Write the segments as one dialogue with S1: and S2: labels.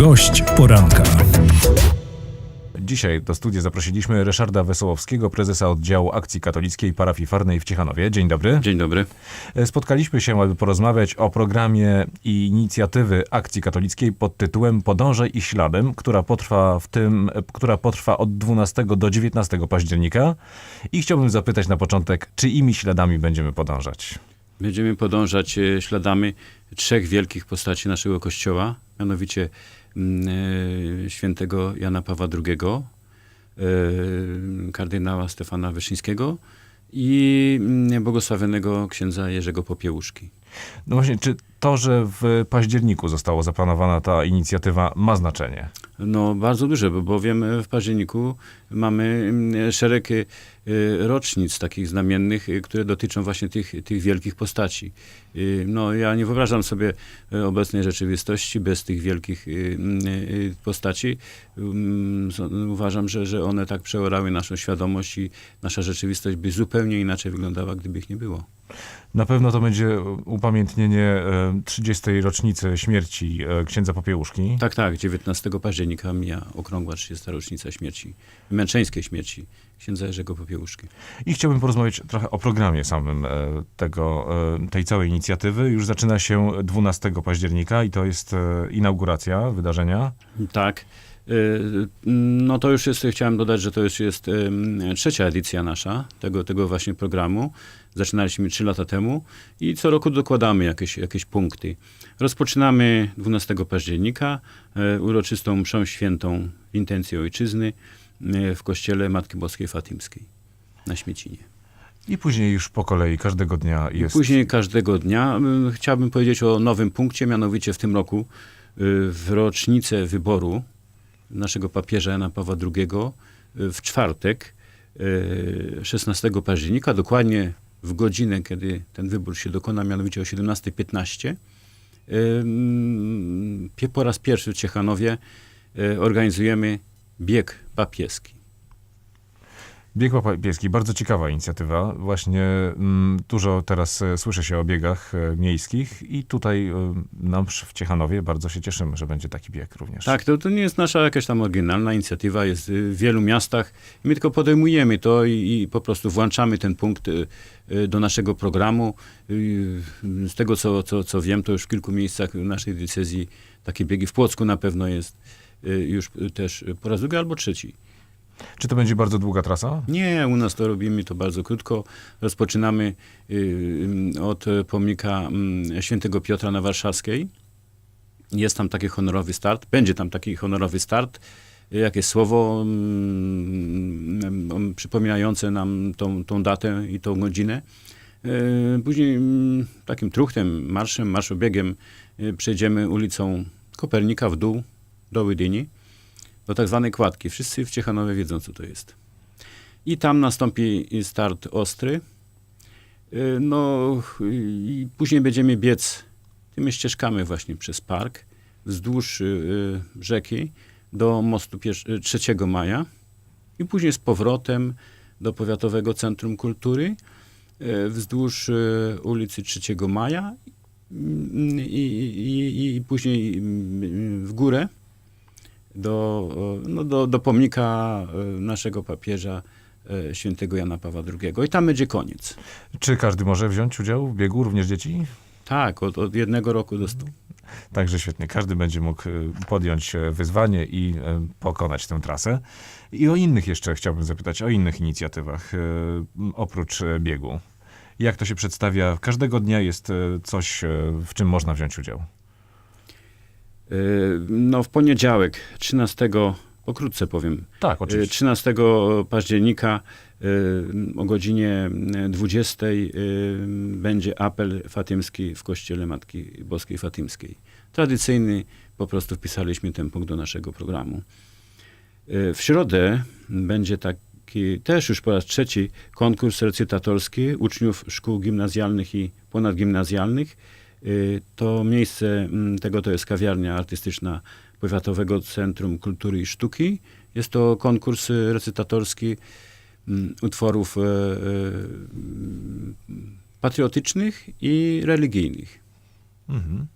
S1: Gość poranka.
S2: Dzisiaj do studia zaprosiliśmy Ryszarda Wesołowskiego, prezesa oddziału Akcji Katolickiej Parafii Farnej w Ciechanowie. Dzień dobry.
S3: Dzień dobry.
S2: E, Spotkaliśmy się, aby porozmawiać o programie i inicjatywy Akcji Katolickiej pod tytułem Podążaj i śladem, która potrwa w tym, która potrwa od 12 do 19 października. I chciałbym zapytać na początek, czyimi śladami będziemy podążać?
S3: Będziemy podążać e, śladami trzech wielkich postaci naszego Kościoła, mianowicie mm, e, świętego Jana Pawła II, e, kardynała Stefana Wyszyńskiego i mm, błogosławionego księdza Jerzego Popiełuszki.
S2: No właśnie, czy to, że w październiku została zaplanowana ta inicjatywa, ma znaczenie?
S3: No, bardzo duże, bo bowiem w październiku mamy mm, szereg y, rocznic takich znamiennych, y, które dotyczą właśnie tych, tych wielkich postaci. Y, No, ja nie wyobrażam sobie obecnej rzeczywistości bez tych wielkich mm, postaci. Mm, Uważam, że, że one tak przeorały naszą świadomość i nasza rzeczywistość by zupełnie inaczej wyglądała, gdyby ich nie było.
S2: Na pewno to będzie upamiętnienie e, 30. rocznicy śmierci e, księdza Popiełuszki.
S3: Tak, tak, 19 października mija okrągła 30. rocznica śmierci, męczeńskiej śmierci księdza Jerzego Popiełuszki.
S2: I chciałbym porozmawiać trochę o programie samym e, tego, e, tej całej inicjatywy. Już zaczyna się 12 października i to jest e, inauguracja wydarzenia.
S3: Tak. Y, No to już jest, chciałem dodać, że to już jest trzecia edycja nasza tego, tego właśnie programu. Zaczynaliśmy trzy lata temu i co roku dokładamy jakieś, jakieś punkty. Rozpoczynamy 12 października e, uroczystą mszą świętą w intencji ojczyzny e, w kościele Matki Boskiej Fatimskiej na Śmiecinie.
S2: I później już po kolei każdego dnia jest.
S3: Później każdego dnia chciałbym powiedzieć o nowym punkcie, mianowicie w tym roku y, w rocznicę wyboru naszego papieża Jana Pawła II y, w czwartek y, 16 października, dokładnie w godzinę, kiedy ten wybór się dokona, mianowicie o 17.15, y, mm, pie- po raz pierwszy w Ciechanowie organizujemy bieg papieski.
S2: Bieg papieski, bardzo ciekawa inicjatywa. Właśnie mm, dużo teraz e, słyszy się o biegach e, miejskich i tutaj e, nam w Ciechanowie bardzo się cieszymy, że będzie taki bieg również.
S3: Tak, to, to nie jest nasza jakaś tam oryginalna inicjatywa, jest y, w wielu miastach. My tylko podejmujemy to i, i po prostu włączamy ten punkt y, y, do naszego programu. Z tego, co, co, co wiem, to już w kilku miejscach naszej decyzji takie biegi w Płocku na pewno jest już też po raz drugi albo trzeci.
S2: Czy to będzie bardzo długa trasa?
S3: Nie, u nas to robimy to bardzo krótko. Rozpoczynamy y, y, od pomnika mm, świętego Piotra na Warszawskiej. Jest tam taki honorowy start, będzie tam taki honorowy start. Jakieś słowo mm, mm, przypominające nam tą, tą datę i tą godzinę. Y, Później takim truchtem, marszem, marszobiegiem y, przejdziemy ulicą Kopernika w dół do Łydyni do tak zwanej kładki. Wszyscy w Ciechanowie wiedzą, co to jest. I tam nastąpi start ostry. Y, No i później będziemy biec tymi ścieżkami właśnie przez park, wzdłuż y, y, rzeki do mostu piesz- y, 3 maja i później z powrotem do Powiatowego Centrum Kultury wzdłuż ulicy 3 maja i, i, i, i później w górę do, e, no, do, do pomnika e, naszego papieża e, świętego Jana Pawła II. I tam będzie koniec.
S2: Czy każdy może wziąć udział w biegu, również dzieci?
S3: Tak, od, od jednego roku do stu.
S2: Także świetnie. Każdy będzie mógł podjąć wyzwanie i pokonać tę trasę. I o innych jeszcze chciałbym zapytać, o innych inicjatywach, oprócz biegu. Jak to się przedstawia? Każdego dnia jest coś, w czym można wziąć udział.
S3: E, No w poniedziałek, 13, pokrótce powiem,
S2: Tak,
S3: e,
S2: oczywiście.
S3: 13 października e, o godzinie 20 e, będzie apel fatymski w kościele Matki Boskiej Fatymskiej. Tradycyjny, po prostu wpisaliśmy ten punkt do naszego programu. W środę będzie taki też już po raz trzeci konkurs recytatorski uczniów szkół gimnazjalnych i ponadgimnazjalnych. Y, To miejsce mm, tego to jest kawiarnia artystyczna Powiatowego Centrum Kultury i Sztuki. Jest to konkurs y, recytatorski mm, utworów e, e, patriotycznych i religijnych.
S2: Mhm.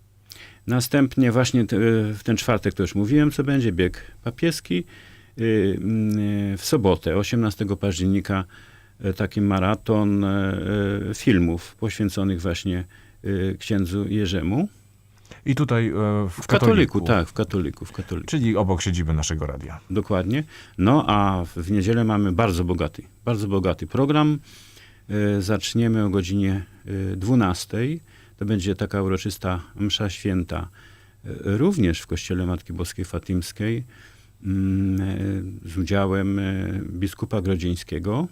S3: Następnie właśnie te, w ten czwartek, to już mówiłem, co będzie bieg papieski. Y, mm, W sobotę, 18 października, e, taki maraton e, e, filmów poświęconych właśnie e, księdzu Jerzemu.
S2: I tutaj e, w,
S3: W katoliku, tak, w katoliku, w katoliku.
S2: Czyli obok siedziby naszego radia.
S3: Dokładnie. No a w niedzielę mamy bardzo bogaty, bardzo bogaty program. E, Zaczniemy o godzinie e, 12. To będzie taka uroczysta msza święta, również w kościele Matki Boskiej Fatimskiej, mm, z udziałem biskupa grodzieńskiego,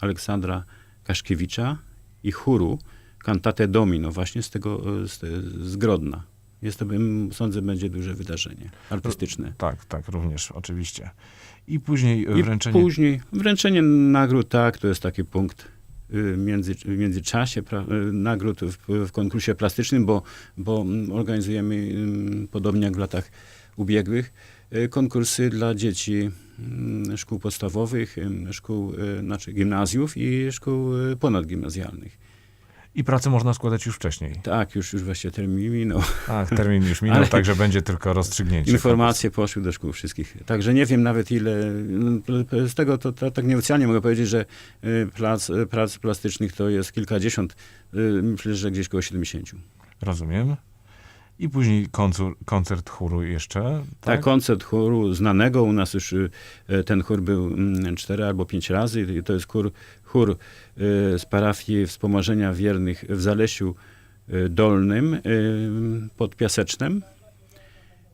S3: Aleksandra Kaszkiewicza i chóru Cantate Domino, właśnie z tego, z, z Grodna. Jest to, sądzę, będzie duże wydarzenie artystyczne.
S2: Tak, tak, również, oczywiście. I później e,
S3: I
S2: wręczenie...
S3: później wręczenie nagród, tak, to jest taki punkt y, między, w międzyczasie pra, y, nagród w, w konkursie plastycznym, bo, bo mm, organizujemy, ym, podobnie jak w latach ubiegłych, y, konkursy dla dzieci mm, szkół podstawowych, szkół, znaczy gimnazjów i szkół ponadgimnazjalnych.
S2: I pracę można składać już wcześniej.
S3: Tak, już, już właśnie termin minął.
S2: Tak, termin już minął,
S3: Ale-
S2: także będzie tylko rozstrzygnięcie.
S3: Informacje poszły do szkół wszystkich. Także nie wiem nawet ile. Z tego to, to tak nieoficjalnie mogę powiedzieć, że y, plac, y, prac plastycznych to jest kilkadziesiąt. y, Myślę, że gdzieś koło 70.
S2: Rozumiem. I później koncert, koncert chóru jeszcze.
S3: Tak,
S2: Tak?
S3: koncert chóru znanego. U nas już y, ten chór był mm, cztery albo pięć razy. To jest chór, chór y, z parafii Wspomożenia Wiernych w Zalesiu y, Dolnym pod Piasecznem.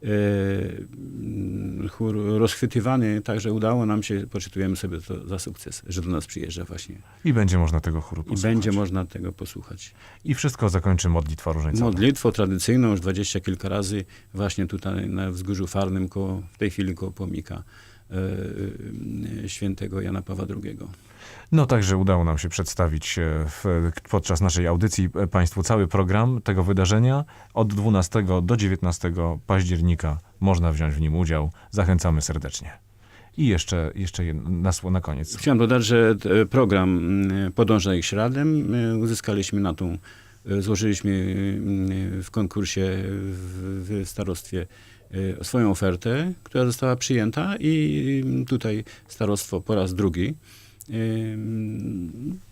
S3: Y, Chór rozchwytywany, także udało nam się, poczytujemy sobie to za sukces, że do nas przyjeżdża właśnie.
S2: I będzie można tego chóru
S3: I
S2: posłuchać.
S3: będzie można tego posłuchać.
S2: I wszystko zakończy modlitwa różańcowa.
S3: Modlitwą tradycyjną już dwadzieścia kilka razy właśnie tutaj na Wzgórzu Farnym, koło, w tej chwili koło pomnika e, e, świętego Jana Pawła II.
S2: No także udało nam się przedstawić e, w, podczas naszej audycji e, Państwu cały program tego wydarzenia. Od 12 do 19 października można wziąć w nim udział. Zachęcamy serdecznie. I jeszcze, jeszcze na, na koniec.
S3: Chciałem dodać, że e, program Podąża ich śladem uzyskaliśmy na tą, złożyliśmy w konkursie w, w starostwie swoją ofertę, która została przyjęta i tutaj starostwo po raz drugi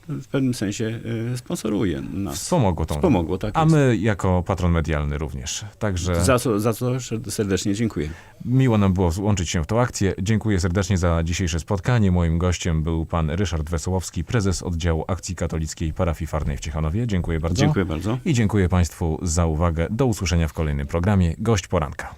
S3: w pewnym sensie e, sponsoruje nas.
S2: Wspomogło tą.
S3: Wspomogło, tak
S2: A
S3: jest.
S2: my jako patron medialny również. Także
S3: Za co, za co serdecznie dziękuję.
S2: miło nam było włączyć się w tą akcję. Dziękuję serdecznie za dzisiejsze spotkanie. Moim gościem był pan Ryszard Wesołowski, prezes oddziału akcji katolickiej parafii Farnej w Ciechanowie. Dziękuję bardzo.
S3: Dziękuję bardzo.
S2: I dziękuję Państwu za uwagę. Do usłyszenia w kolejnym programie Gość Poranka.